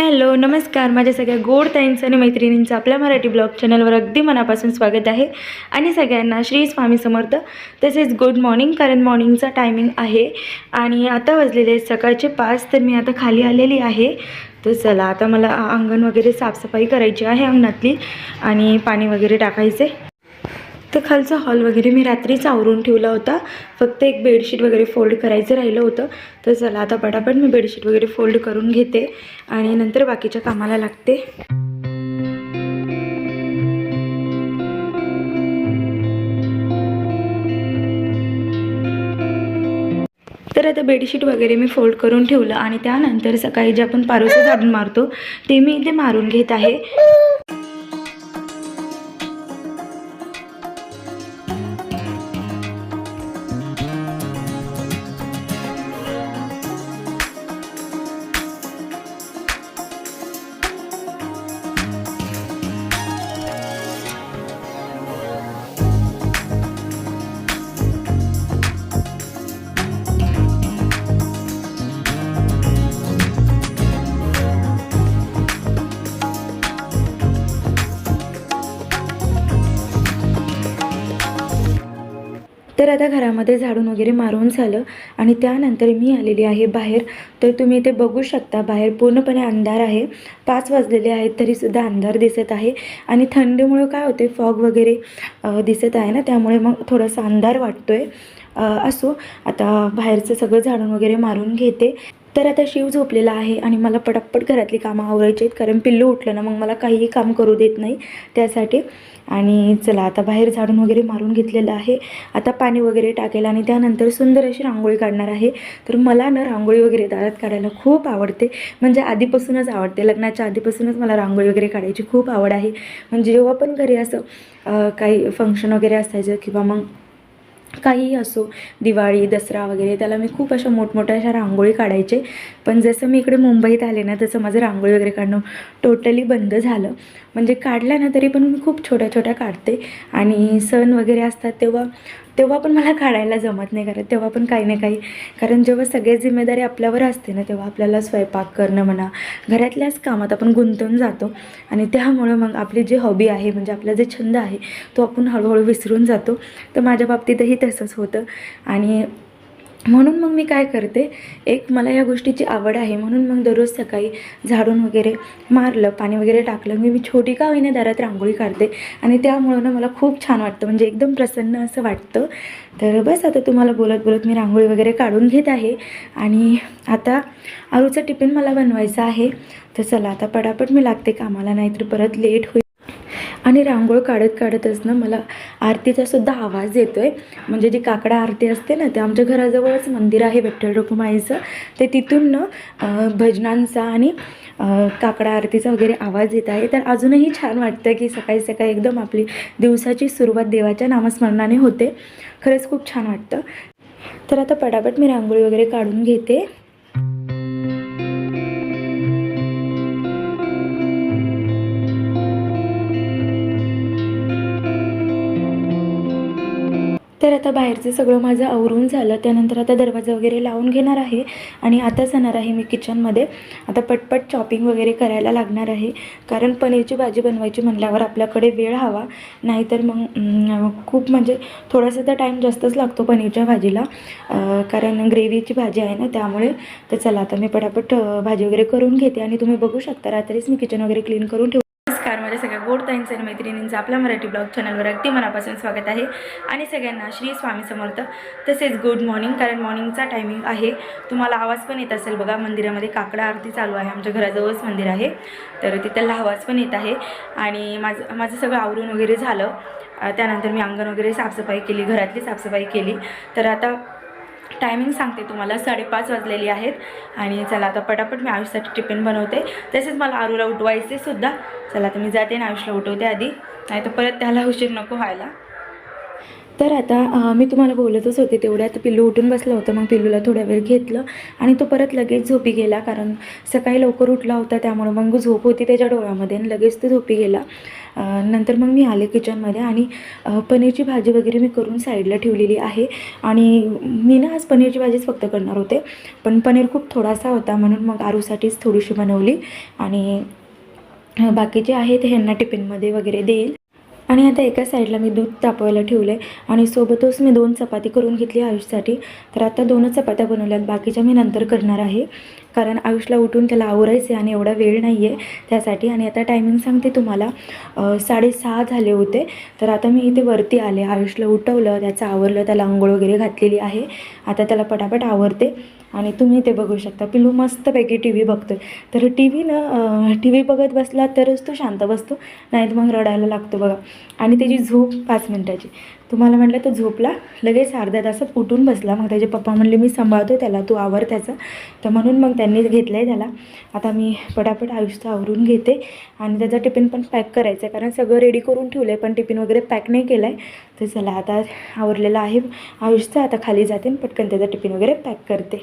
Hello नमस्कार. माझ्या सगळ्या गोड ताईंचं आणि मैत्रिणींचं आपल्या मराठी ब्लॉग चॅनलवर अगदी मनापासून स्वागत आहे. आणि सगळ्यांना श्री स्वामी समर्थ. तसेच गुड मॉर्निंग कारण मॉर्निंगचा टायमिंग आहे. आणि आता वाजलेले सकाळचे पाच तर मी आता खाली आलेली आहे. तर चला आता मला अंगण वगैरे साफसफाई करायची आहे अंगणातली आणि पाणी वगैरे टाकायचे. तर खालचा हॉल वगैरे मी रात्रीच आवरून ठेवला होता. फक्त एक बेडशीट वगैरे फोल्ड करायचं राहिलं होतं. तर चला आता पटापट मी बेडशीट वगैरे फोल्ड करून घेते आणि नंतर बाकीच्या कामाला लागते. तर आता बेडशीट वगैरे मी फोल्ड करून ठेवलं आणि त्यानंतर सकाळी जे आपण पारोसं झाडून मारतो ते मी इथे मारून घेत आहे. आता घरामध्ये झाडून वगैरे मारून झालं आणि त्यानंतर मी आलेली आहे बाहेर. तर तुम्ही इथे बघू शकता बाहेर पूर्णपणे अंधार आहे. पाच वाजलेले आहेत तरीसुद्धा अंधार दिसत आहे. आणि थंडीमुळे काय होते फॉग वगैरे दिसत आहे ना त्यामुळे मग थोडासा अंधार वाटतो आहे असो आता बाहेरचं सगळं झाडून वगैरे मारून घेते. तर आता शिव झोपलेला आहे आणि मला पटापट घरातली कामं आवरायची आहेत. कारण पिल्लू उठलं ना मग मला काहीही काम करू देत नाही त्यासाठी. आणि चला आता बाहेर झाडून वगैरे मारून घेतलेलं आहे. आता पाणी वगैरे टाकेल आणि त्यानंतर सुंदर अशी रांगोळी काढणार आहे. तर मला ना रांगोळी वगैरे दारात काढायला खूप आवडते. म्हणजे आधीपासूनच आवडते. लग्नाच्या आधीपासूनच मला रांगोळी वगैरे काढायची खूप आवड आहे. म्हणजे जेव्हा पण घरी असं काही फंक्शन वगैरे असायचं किंवा मग काहीही असो दिवाळी दसरा वगैरे त्याला मी खूप अशा मोठमोठ्या अशा रांगोळी काढायचे. पण जसं मी इकडे मुंबईत आले ना तसं माझं रांगोळी वगैरे काढणं टोटली बंद झालं. म्हणजे काढल्या ना तरी पण मी खूप छोट्या छोट्या काढते. आणि सण वगैरे असतात तेव्हा तेव्हा पण मला काढायला जमत नाही कारण तेव्हा पण काही ना काही कारण जेव्हा सगळी जिम्मेदारी आपल्यावर असते ना तेव्हा आपल्याला स्वयंपाक करणं म्हणा घरातल्याच कामात आपण गुंतून जातो. आणि त्यामुळं मग आपली जी हॉबी आहे म्हणजे आपला जे छंद आहे तो आपण हळूहळू विसरून जातो. तर माझ्या बाबतीतही तसंच होतं. आणि म्हणून मग मी काय करते एक मला या गोष्टीची आवड आहे म्हणून मग दररोज सकाळी झाडून वगैरे मारलं पाणी वगैरे टाकलं मी मी छोटी का होईना दारात रांगोळी काढते आणि त्यामुळं ना मला खूप छान वाटतं म्हणजे एकदम प्रसन्न असं वाटतं. तर बस आता तुम्हाला बोलत बोलत मी रांगोळी वगैरे काढून घेत आहे आणि आता आरूचा टिफिन मला बनवायचा आहे. तर चला आता पटापट मी लागते कामाला नाहीतर परत लेट होईल. आणि रांगोळ काढत काढतच ना मला आरतीचा सुद्धा आवाज येतो आहे म्हणजे जी काकडा आरती असते ना ते आमच्या घराजवळच मंदिर आहे विठ्ठल रखुमाईचं ते तिथून ना भजनांचा आणि काकडा आरतीचा वगैरे आवाज येत आहे. तर अजूनही छान वाटतं की सकाळी सकाळी एकदम आपली दिवसाची सुरुवात देवाच्या नामस्मरणाने होते. खरंच खूप छान वाटतं. तर आता पटापट मी रांगोळी वगैरे काढून घेते. तर आता बाहेरचं सगळं माझं आवरून झालं. त्यानंतर आता दरवाजा वगैरे लावून घेणार आहे आणि आता जाणार आहे मी किचनमध्ये आता पटपट चॉपिंग वगैरे करायला लागणार आहे. कारण पनीरची भाजी बनवायची म्हणल्यावर आपल्याकडे वेळ हवा. नाहीतर मग खूप म्हणजे थोडासा तर टाईम जास्तच लागतो पनीरच्या भाजीला. कारण ग्रेव्हीची भाजी आहे ना त्यामुळे तर चला आता मी पटापट भाजी वगैरे करून घेते. आणि तुम्ही बघू शकता रात्रीच मी किचन वगैरे क्लीन करून ठेवू नमस्कार माझ्या सगळ्या गोड ताईंचं आणि मैत्रिणींचं आपल्या मराठी ब्लॉग चॅनलवर अगदी मनापासून स्वागत आहे. आणि सगळ्यांना श्री स्वामी समर्थ. तसेच गुड मॉर्निंग कारण मॉर्निंगचा टायमिंग आहे. तुम्हाला आवाज पण येत असेल बघा मंदिरामध्ये काकडा आरती चालू आहे. आमच्या घराजवळच मंदिर आहे. तर तिथला आवाज पण येत आहे. आणि माझं माझं सगळं आवरून वगैरे झालं. त्यानंतर मी अंगण वगैरे साफसफाई केली घरातली साफसफाई केली. तर आता टायमिंग सांगते तुम्हाला. साडेपाच वाजलेली आहेत. आणि चला आता पटापट मी आयुषसाठी टिफिन बनवते. तसेच मला आरूला उठवायचे सुद्धा चला आता मी जाते आणि आयुषला उठवते आधी. नाही तर परत त्याला उशीर नको व्हायला. तर आता मी तुम्हाला बोलतच होते तेवढ्यात पिल्लू उठून बसलं होतं. मग पिल्लूला थोड्या वेळ घेतलं आणि तो परत लगेच झोपी गेला. कारण सकाळी लवकर उठला होता त्यामुळं मग झोप होती त्याच्या डोळ्यामध्ये आणि लगेच तो झोपी गेला. नंतर मग मी आले किचनमध्ये आणि पनीरची भाजी वगैरे मी करून साईडला ठेवलेली आहे. आणि मी ना आज पनीरची भाजीच फक्त करणार होते. पण पनीर खूप थोडासा होता म्हणून मग आरूसाठीच थोडीशी बनवली. आणि बाकीचे आहेत ह्यांना टिफिनमध्ये वगैरे देईल. आणि आता एका साईडला मी दूध तापवायला ठेवलं आहे आणि सोबतच मी दोन चपाती करून घेतली आयुषसाठी. तर आता दोनच चपात्या बनवल्यात बाकीच्या मी नंतर करणार आहे. कारण आयुषला उठून त्याला आवरायचं आहे आणि एवढा वेळ नाही आहे त्यासाठी. आणि आता टायमिंग सांगते तुम्हाला. साडेसहा झाले होते. तर आता मी इथे वरती आले. आयुषला उठवलं त्याचं आवरलं त्याला आंघोळ वगैरे घातलेली आहे. आता त्याला पटापट आवरते. आणि तुम्ही ते बघू शकता. पिल्लू मस्तपैकी टी व्ही बघतो तर टी व्ही ना टी व्ही बघत बसला तरच तो शांत बसतो. नाही तर मग रडायला लागतो बघा. आणि त्याची झोप पाच मिनटाची. तुम्हाला म्हटलं तो झोपला लगेच अर्ध्या तासात उठून बसला. मग त्याचे पप्पा म्हणले मी सांभाळतो त्याला तू आवर त्याचा. तर म्हणून मग त्यांनी घेतलं आहे त्याला. आता मी पटापट आयुष्य आवरून घेते आणि त्याचा टिफिन पण पॅक करायचा आहे. कारण सगळं रेडी करून ठेवलं आहे पण टिफिन वगैरे पॅक नाही केलं आहे तर चला आता आवरलेलं आहे आयुष्य आता खाली जाते आणि पटकन त्याचा टिफिन वगैरे पॅक करते.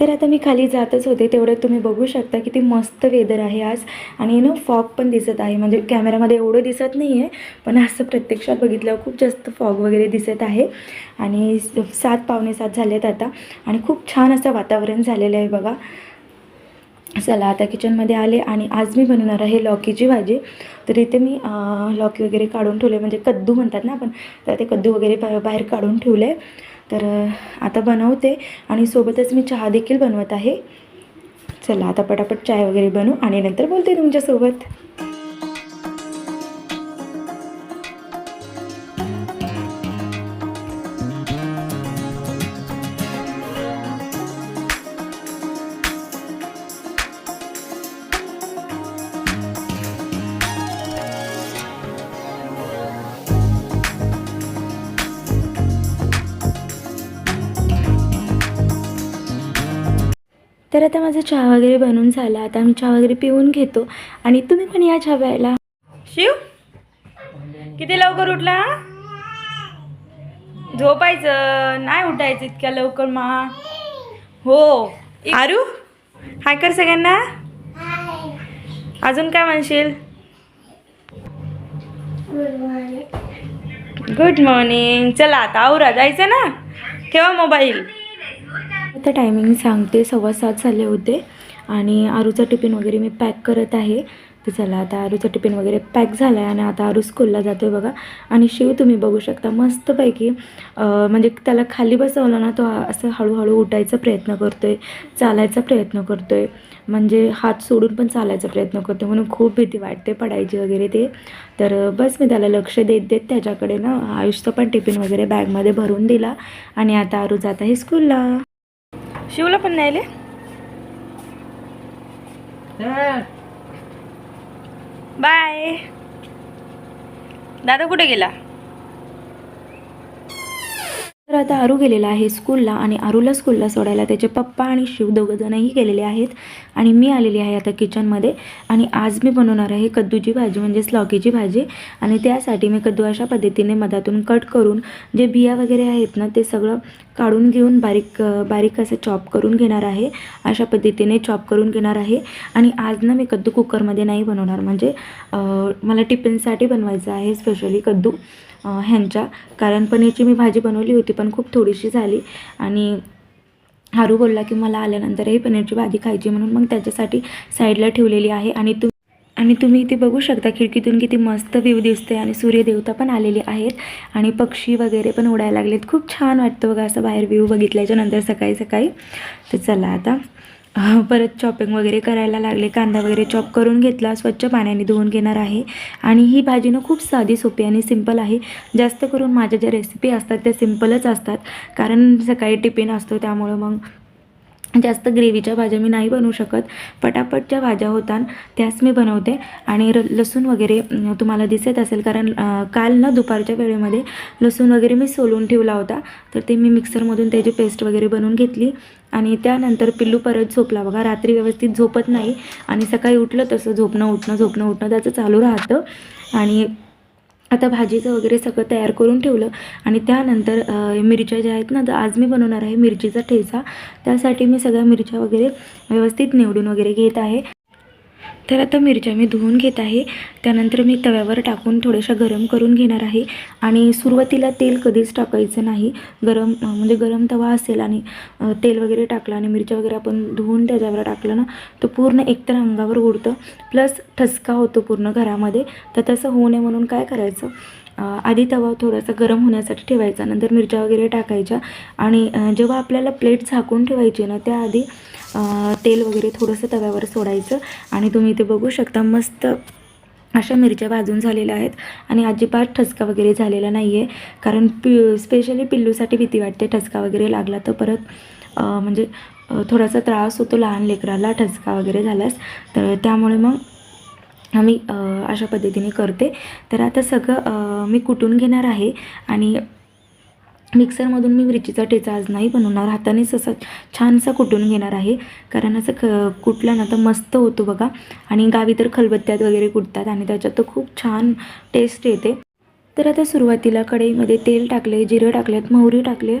तर आता मी खाली जातच होते तेवढं तुम्ही बघू शकता किती मस्त वेदर आहे आज. आणि ना फॉग पण दिसत आहे म्हणजे कॅमेरामध्ये एवढं दिसत नाही आहे पण असं प्रत्यक्षात बघितलं खूप जास्त फॉग वगैरे दिसत आहे. आणि सात पावणे सात झालेत आता. आणि खूप छान असं वातावरण झालेलं आहे बघा. चला आता किचनमध्ये आले आणि आज मी बनवणार आहे लॉकीची भाजी. तर इथे मी लॉकी वगैरे काढून ठेवले म्हणजे कद्दू म्हणतात ना आपण तर ते कद्दू वगैरे बा- बाहेर काढून ठेवले तर आता बनवते आणि सोबतच मी चहा देखील बनवत आहे. चला आता पटापट चाय वगैरे बनवू आणि नंतर बोलते तुमच्यासोबत. तर आता माझा चहा वगैरे बनवून झाला. आता मी चहा वगैरे पिऊन घेतो. आणि तुम्ही पण या चहा प्यायला शिव किती लवकर उठला? झोपायचं. नाही उठायचं इतक्या लवकर मा. हो. आरू हाय कर सगळ्यांना. अजून काय म्हणशील? गुड मॉर्निंग चला आता आवरा. जायचं ना? ठेवा मोबाईल आता टायमिंग सांगते. सव्वा सात झाले होते. आणि आरूचा टिफिन वगैरे मी पॅक करत आहे. तर चला आता आरूचा टिफिन वगैरे पॅक झाला आहे आणि आता आरू स्कूलला जातो आहे बघा. आणि शिव तुम्ही बघू शकता मस्तपैकी म्हणजे त्याला खाली बसवलं ना तो असं हळूहळू उठायचा प्रयत्न करतो आहे चालायचा प्रयत्न करतो आहे म्हणजे हात सोडून पण चालायचा प्रयत्न करतो म्हणून खूप भीती वाटते पडायची वगैरे ते. तर बस मी त्याला लक्ष देत देत त्याच्याकडे ना आयुषचं पण टिफिन वगैरे बॅगमध्ये भरून दिला. आणि आता आरू जात आहे स्कूलला शिवला पण नाही आले? बाय. दादा कुठे गेला? तर आता आरू गेलेला आहे स्कूलला आणि आरूला स्कूलला सोडायला. त्याचे पप्पा आणि शिव दोघंजणही गेलेले आहेत आणि मी आलेली आहे आता किचनमध्ये. आणि आज मी बनवणार आहे कद्दूची भाजी म्हणजेच लॉकीची भाजी. आणि त्यासाठी मी कद्दू अशा पद्धतीने मधातून कट करून जे बिया वगैरे आहेत ना ते सगळं काढून घेऊन बारीक बारीक असं चॉप करून घेणार आहे. अशा पद्धतीने चॉप करून घेणार आहे. आणि आज ना मी कद्दू कुकरमध्ये नाही बनवणार. म्हणजे मला टिफिनसाठी बनवायचं आहे स्पेशली कद्दू. ह्यांच्या. कारण पनीरची मी भाजी बनवली होती पण खूप थोडीशी झाली. आणि हारू बोलला की मला आल्यानंतरही पनीरची भाजी खायची म्हणून मग त्याच्यासाठी साईडला ठेवलेली आहे. आणि तू आणि तुम्ही इथे बघू शकता खिडकीतून किती मस्त व्ह्यू दिसते आणि सूर्यदेवता पण आलेली आहेत. आणि पक्षी वगैरे पण उडायला लागलेत. खूप छान वाटतं बघा असं बाहेर व्ह्यू बघितल्याच्या नंतर सकाळी सकाळी. तर चला आता परत चॉपिंग वगैरे करायला लागले कांदा वगैरे चॉप करून घेतला स्वच्छ पाण्याने धुवून घेणार आहे. आणि ही भाजी ना खूप साधी सोपी आणि सिंपल आहे. जास्त करून माझ्या ज्या रेसिपी असतात त्या सिंपलच असतात. कारण सकाळी टिफिन असतो त्यामुळं मग जास्त ग्रेव्हीच्या भाज्या मी नाही बनवू शकत. पटापट ज्या भाज्या होतात त्याच मी बनवते. आणि र लसूण वगैरे तुम्हाला दिसत असेल कारण काल ना दुपारच्या वेळेमध्ये लसूण वगैरे मी सोलून ठेवला होता. तर ते मी मिक्सरमधून त्याची पेस्ट वगैरे बनवून घेतली. आणि त्यानंतर पिल्लू परत झोपला. बघा रात्री व्यवस्थित झोपत नाही. आणि सकाळी उठलं तसं झोपणं उठणं झोपणं उठणं त्याचं चालू राहतं. आणि आता भाजीचं वगैरे सगळं तयार करून ठेवलं आणि त्यानंतर मिरच्या ज्या आहेत ना तर आज मी बनवणार आहे मिरचीचा ठेचा. त्यासाठी मी सगळ्या मिरच्या वगैरे व्यवस्थित निवडून वगैरे घेत आहे. तर आता मिरच्या मी धुवून घेत आहे. त्यानंतर मी तव्यावर टाकून थोड्याशा गरम करून घेणार आहे. आणि सुरुवातीला तेल कधीच टाकायचं नाही. गरम म्हणजे गरम तवा असेल आणि तेल वगैरे टाकलं आणि मिरच्या वगैरे आपण धुवून त्याच्यावर टाकलं ना तर पूर्ण एकतर अंगावर उडतं. प्लस ठसका होतो पूर्ण घरामध्ये. तर तसं होऊ नये म्हणून काय करायचं? आधी तवा थोडासा गरम होण्यासाठी ठेवायचा नंतर मिरच्या वगैरे टाकायच्या आणि जेव्हा आपल्याला प्लेट झाकून ठेवायची ना त्याआधी तेल वगैरे थोडंसं तव्यावर सोडायचं आणि तुम्ही ते बघू शकता मस्त अशा मिरच्या भाजून झालेल्या आहेत आणि अजिबात ठसका वगैरे झालेला नाही आहे कारण पि स्पेशली पिल्लूसाठी भीती वाटते ठसका वगैरे लागला तर परत म्हणजे थोडासा त्रास होतो लहान लेकराला ठसका वगैरे झाल्यास तर त्यामुळे मग मी अशा पद्धतीने करते. तर आता सगळं मी कुटून घेणार आहे आणि मिक्सरमधून मी मिरचीचा ठेचा आज नाही बनवणार. हातानेच असं छानसा कुटून घेणार आहे. कारण असं क कुटलं ना तर मस्त होतो बघा. आणि गावी तर खलबत्त्यात वगैरे कुटतात आणि त्याच्यात तर खूप छान टेस्ट येते. तर आता सुरुवातीला कढईमध्ये तेल टाकले जिरं टाकलेत मोहरी टाकले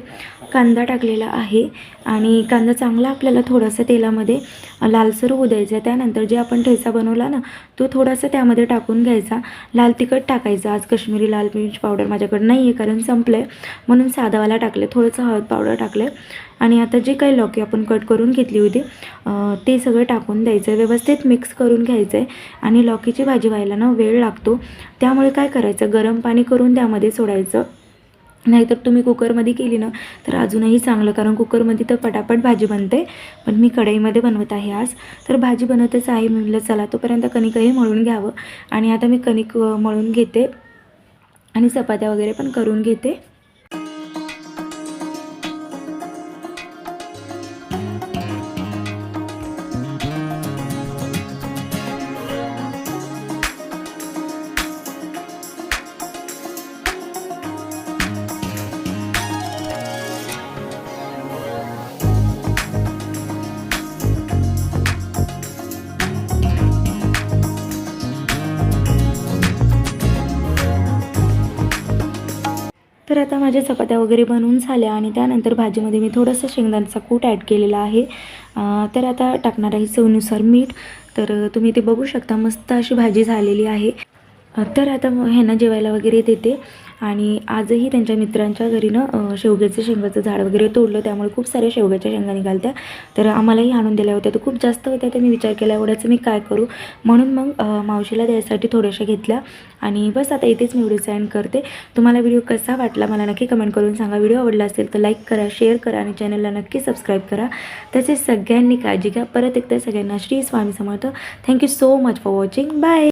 कांदा टाकलेला आहे आणि कांदा चांगला आपल्याला थोडासा तेलामध्ये लालसर होऊ द्यायचा त्यानंतर जे आपण ठेचा बनवला ना तो थोडासा त्यामध्ये टाकून घ्यायचा. लाल तिखट टाकायचा. आज काश्मीरी लाल मिरच पावडर माझ्याकडे नाही आहे कारण संपलं आहे म्हणून साधावाला टाकले. थोडंसं हळद पावडर टाकले. आणि आता जे काही लौकी आपण कट करून घेतली होती ते सगळं टाकून द्यायचं आहे व्यवस्थित मिक्स करून घ्यायचं आहे आणि लौकीची भाजी व्हायला ना वेळ लागतो. त्यामुळे काय करायचं? गरम पाणी करून त्यामध्ये सोडायचं. नाहीतर तुम्ही कुकरमध्ये केली ना तर अजूनही चांगलं. कारण कुकरमध्ये तर पटापट भाजी बनते. पण मी कढईमध्ये बनवत आहे आज. तर भाजी बनवतच आहे. मी म्हटलं चला तोपर्यंत कणिकही मळून घ्यावं. आणि आता मी कणिक मळून घेते. आणि चपात्या वगैरे पण करून घेते. आता माझ्या चपात्या वगैरे बनवून झाल्या आणि त्यानंतर भाजीमध्ये मी थोडंसं शेंगदाण्याचा कूट ॲड केलेला आहे. तर आता टाकणार आहे चवनुसार मीठ तर तुम्ही ते बघू शकता मस्त अशी भाजी झालेली आहे. तर आता मग ह्यांना जेवायला वगैरे देते. आणि आजही त्यांच्या मित्रांच्या घरी ना शेवग्याचं शेंगाचं झाड वगैरे तोडलं. त्यामुळे खूप साऱ्या शेवग्याच्या शेंगा निघालत्या. तर आम्हालाही आणून दिल्या होत्या. तर खूप जास्त होत्या तर मी विचार केला एवढ्याचं मी काय करू? म्हणून मग मावशीला द्यायसाठी थोड्याशा घेतल्या. आणि बस आता इथेच मी व्हिडिओ सेंड करते. तुम्हाला व्हिडिओ कसा वाटला मला नक्की कमेंट करून सांगा. व्हिडिओ आवडला असेल तर लाईक करा शेअर करा आणि चॅनलला नक्की सबस्क्राईब करा. तसेच सगळ्यांनी काळजी घ्या. परत एकदा सगळ्यांना Shri Swami Samarth. Thank you so much for watching bye